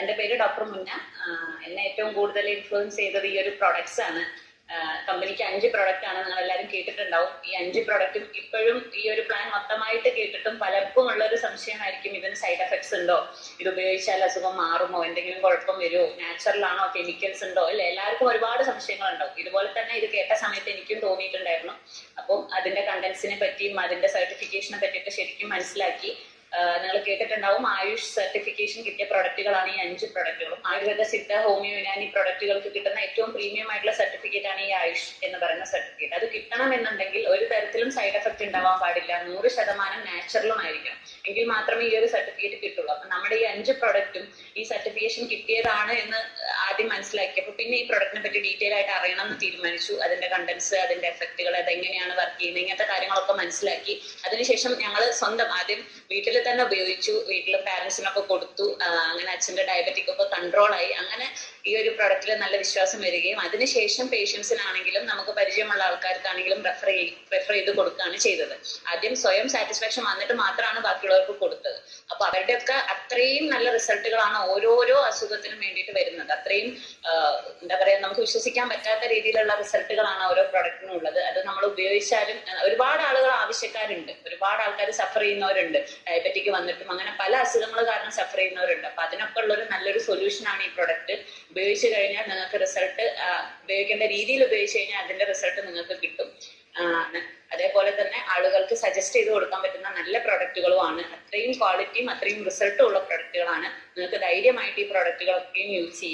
എന്റെ പേര് ഡോക്ടർ മുന്ന. എന്നെ ഏറ്റവും കൂടുതൽ ഇൻഫ്ലുവൻസ് ചെയ്തത് ഈ ഒരു പ്രൊഡക്ട്സ് ആണ്. കമ്പനിക്ക് അഞ്ച് പ്രൊഡക്റ്റ് ആണ് നിങ്ങൾ എല്ലാവരും കേട്ടിട്ടുണ്ടാവും. ഈ അഞ്ച് പ്രൊഡക്റ്റും ഇപ്പോഴും ഈ ഒരു പ്ലാൻ മൊത്തമായിട്ട് കേട്ടിട്ടും പലർക്കും ഉള്ള ഒരു സംശയമായിരിക്കും ഇതിന് സൈഡ് എഫക്ട്സ് ഉണ്ടോ? ഇത് ഉപയോഗിച്ചാൽ അസുഖം മാറുമോ? എന്തെങ്കിലും കുഴപ്പം വരുമോ? നാച്ചുറൽ ആണോ? കെമിക്കൽസ് ഉണ്ടോ? അല്ലെ? എല്ലാവർക്കും ഒരുപാട് സംശയങ്ങൾ ഉണ്ടാവും ഇതുപോലെ തന്നെ ഇത് കേട്ട സമയത്ത് എനിക്കും തോന്നിയിട്ടുണ്ടായിരുന്നു. അപ്പം അതിന്റെ കണ്ടന്റ്സിനെ പറ്റിയും അതിന്റെ സർട്ടിഫിക്കേഷനെ പറ്റിയൊക്കെ ശരിക്കും മനസ്സിലാക്കി നിങ്ങൾ കേട്ടിട്ടുണ്ടാവും ആയുഷ് സർട്ടിഫിക്കേഷൻ കിട്ടിയ പ്രൊഡക്റ്റുകളാണ് ഈ അഞ്ച് പ്രൊഡക്റ്റുകളും ആയുർവേദ സിദ്ധ ഹോമിയോ യുനാനി പ്രൊഡക്റ്റുകൾക്ക് കിട്ടുന്ന ഏറ്റവും പ്രീമിയം ആയിട്ടുള്ള സർട്ടിഫിക്കറ്റ് ആണ് ഈ ആയുഷ് എന്ന് പറയുന്ന സർട്ടിഫിക്കറ്റ് അത് കിട്ടണം എന്നുണ്ടെങ്കിൽ ഒരു തരത്തിലും സൈഡ് എഫക്ട് ഉണ്ടാവാൻ പാടില്ല. നൂറ് ശതമാനം നാച്ചുറലും ആയിരിക്കണം. എങ്കിൽ മാത്രമേ ഈ ഒരു സർട്ടിഫിക്കറ്റ് കിട്ടുള്ളൂ. അപ്പൊ നമ്മുടെ ഈ അഞ്ച് പ്രൊഡക്റ്റും ഈ സർട്ടിഫിക്കേഷൻ കിട്ടിയതാണ് എന്ന് ആദ്യം മനസ്സിലാക്കിയപ്പോൾ പിന്നെ ഈ പ്രൊഡക്റ്റിനെ പറ്റി ഡീറ്റെയിൽ ആയിട്ട് അറിയണം എന്ന് തീരുമാനിച്ചു. അതിന്റെ കണ്ടന്റ്സ് അതിന്റെ എഫക്റ്റുകൾ അതെങ്ങനെയാണ് വർക്ക് ചെയ്യുന്നത് ഇങ്ങനത്തെ കാര്യങ്ങളൊക്കെ മനസ്സിലാക്കി. അതിനുശേഷം ഞങ്ങൾ സ്വന്തം ആദ്യം വീട്ടിൽ തന്നെ ഉപയോഗിച്ചു. വീട്ടിൽ പാരന്റ്സിനൊക്കെ കൊടുത്തു. അങ്ങനെ അച്ഛന്റെ ഡയബറ്റിക് ഒക്കെ കൺട്രോൾ ആയി. അങ്ങനെ ഈ ഒരു പ്രൊഡക്റ്റിൽ നല്ല വിശ്വാസം വരികയും അതിനുശേഷം പേഷ്യൻസിനാണെങ്കിലും നമുക്ക് പരിചയമുള്ള ആൾക്കാർക്കാണെങ്കിലും റെഫർ റെഫർ ചെയ്ത് കൊടുക്കുകയാണ് ചെയ്തത്. ആദ്യം സ്വയം സാറ്റിസ്ഫാക്ഷൻ വന്നിട്ട് മാത്രമാണ് ബാക്കിയുള്ളവർക്ക് കൊടുത്തത്. അപ്പൊ അവരുടെയൊക്കെ അത്രയും നല്ല റിസൾട്ടുകളാണ് ഓരോരോ അസുഖത്തിനും വേണ്ടിയിട്ട് വരുന്നത്. അത്രയും ആ, എന്താ പറയാ നമുക്ക് വിശ്വസിക്കാൻ പറ്റാത്ത രീതിയിലുള്ള റിസൾട്ടുകളാണ് ഓരോ പ്രൊഡക്റ്റിനും ഉള്ളത്. അത് നമ്മൾ ഉപയോഗിച്ചാലും ഒരുപാട് ആളുകൾ ആവശ്യക്കാരുണ്ട്. ഒരുപാട് ആൾക്കാർ സഫർ ചെയ്യുന്നവരുണ്ട്. ഡയബറ്റിക് വന്നിട്ടും അങ്ങനെ പല അസുഖങ്ങൾ കാരണം സഫർ ചെയ്യുന്നവരുണ്ട്. അപ്പൊ അതിനൊക്കെ ഉള്ള ഒരു നല്ലൊരു സൊല്യൂഷൻ ആണ് ഈ പ്രൊഡക്റ്റ് ഉപയോഗിച്ച് കഴിഞ്ഞാൽ നിങ്ങൾക്ക് റിസൾട്ട് ഉപയോഗിക്കേണ്ട രീതിയിൽ ഉപയോഗിച്ച് കഴിഞ്ഞാൽ അതിന്റെ റിസൾട്ട് നിങ്ങൾക്ക് കിട്ടും. അതേപോലെ തന്നെ ആളുകൾക്ക് സജസ്റ്റ് ചെയ്ത് കൊടുക്കാൻ പറ്റുന്ന നല്ല പ്രൊഡക്റ്റുകളുമാണ് അത്രയും ക്വാളിറ്റിയും അത്രയും റിസൾട്ടും ഉള്ള പ്രൊഡക്റ്റുകളാണ് നിങ്ങൾക്ക് ധൈര്യമായിട്ട് ഈ പ്രൊഡക്റ്റുകളൊക്കെയും യൂസ് ചെയ്യാം